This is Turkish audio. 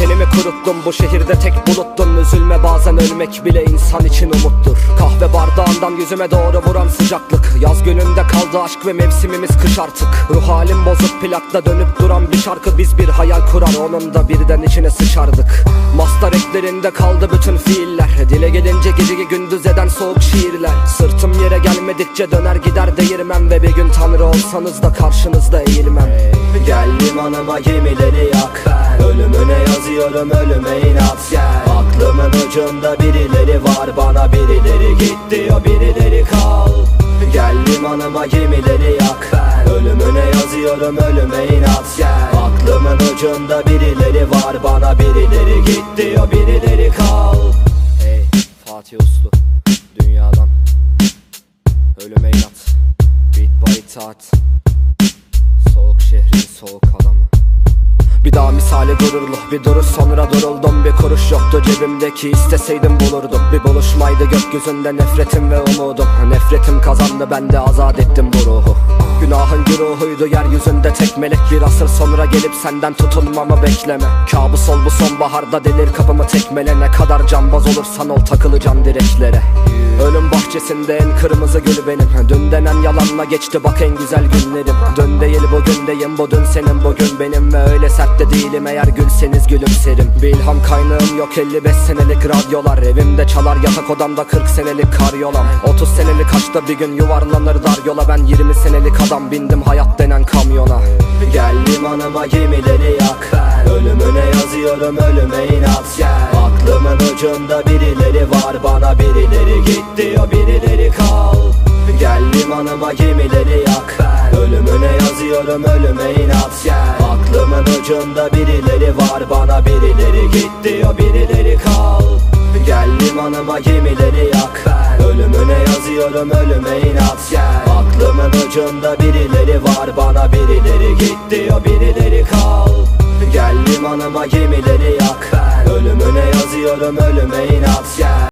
Tenimi kuruttum bu şehirde tek buluttun Üzülme bazen ölmek bile insan için umuttur. Kahve bardağından yüzüme doğru vuran sıcaklık. Yaz gününde kaldı aşk ve mevsimimiz kış artık. Ruh halim bozuk plakta dönüp duran bir şarkı Biz bir hayal kurar. Onun da birden içine sıçardık. Mastar eklerinde kaldı bütün fiiller. Dile gelince geceyi gündüz eden soğuk şiirler. Sırtım yere gelmedikçe döner gider değirmem Ve bir gün tanrı olsanız da karşınızda eğilmem. Gel limanıma gemileri yak. Ölümüne yazıyorum ölüme inat. Gel. Aklımın ucunda birileri var bana birileri git diyor birileri kal. Gel limanıma gemileri yak. Ölümüne yazıyorum ölüme inat. Gel. Aklımın ucunda birileri var bana birileri git diyor birileri kal. Hey Fatih Uslu thoughts. Bir daha misali gururlu bir duruş sonra duruldum. Bir kuruş yoktu cebimdeki isteseydim bulurdum. Bir buluşmaydı gökyüzünde nefretim ve umudum. Nefretim kazandı ben de azat ettim bu ruhu. Günahın güruhuydu yeryüzünde tek melek. Bir asır sonra gelip senden tutulmamı bekleme. Kabus ol bu sonbaharda delir kapımı tekmele. Ne kadar cambaz olursan ol takılacaksın direklere. Ölüm bahçesinde en kırmızı gül benim. Dün denen yalanla geçti bak en güzel günlerim. Dün değil bugündeyim bu dün senin bugün benim. Ve öyle sert de değilim eğer gülseniz gülümserim. Bir ilham kaynağım yok 55 senelik radyolar. Evimde çalar yatak odamda 40 senelik karyolam. 30 senelik aşkta bir gün yuvarlanır dar yola. Ben 20 senelik adam bindim hayat denen kamyona. Gel limanıma gemileri yak Ölümüne yazıyorum ölüme inat gel. Aklımın ucunda birileri var bana birileri git diyor birileri kal. Gel limanıma gemileri yak Ölümüne yazıyorum ölüme inat gel Aklımın ucunda birileri var bana birileri git diyor birileri kal. Gel limanıma gemileri yak Ölümüne yazıyorum ölüme inat gel. Aklımın ucunda birileri var bana birileri git diyor birileri kal. Gel limanıma gemileri yak Ölümüne yazıyorum ölüme inat gel